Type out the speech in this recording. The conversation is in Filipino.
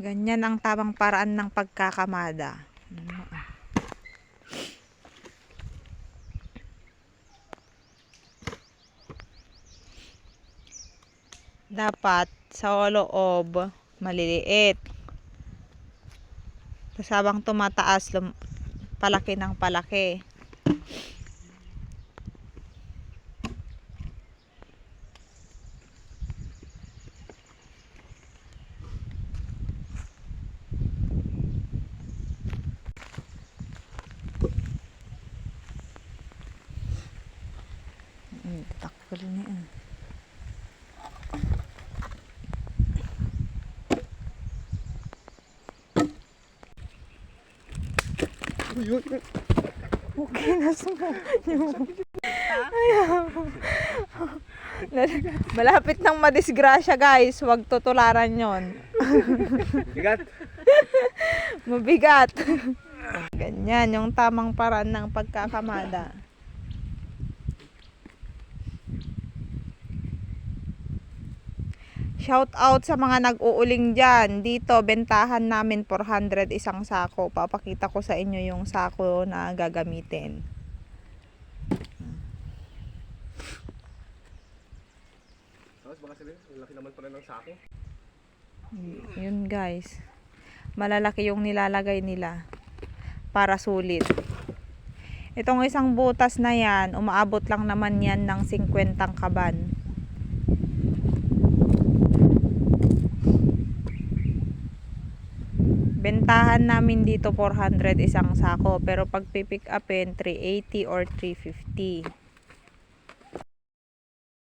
Ganyan ang tamang paraan ng pagkakamada. Dapat sa loob maliliit. Tapos habang tumataas, palaki ng palaki. Mm, takpil na yan. Okay na sumunyo. Ayaw. Malapit nang madisgrasya guys. Huwag tutularan yon. Bigat. Mabigat. Ganyan, yung tamang paraan ng pagkakamada. Shout out sa mga nag-uuling dyan. Dito, bentahan namin 400 isang sako. Papakita ko sa inyo yung sako na gagamitin. Tapos baka ang laki naman pala ng sako. Yun guys. Malalaki yung nilalagay nila para sulit. Itong isang butas na yan, umaabot lang naman yan ng 50 kaban. Bentahan namin dito 400 isang sako pero pag pipick upin 380 or 350.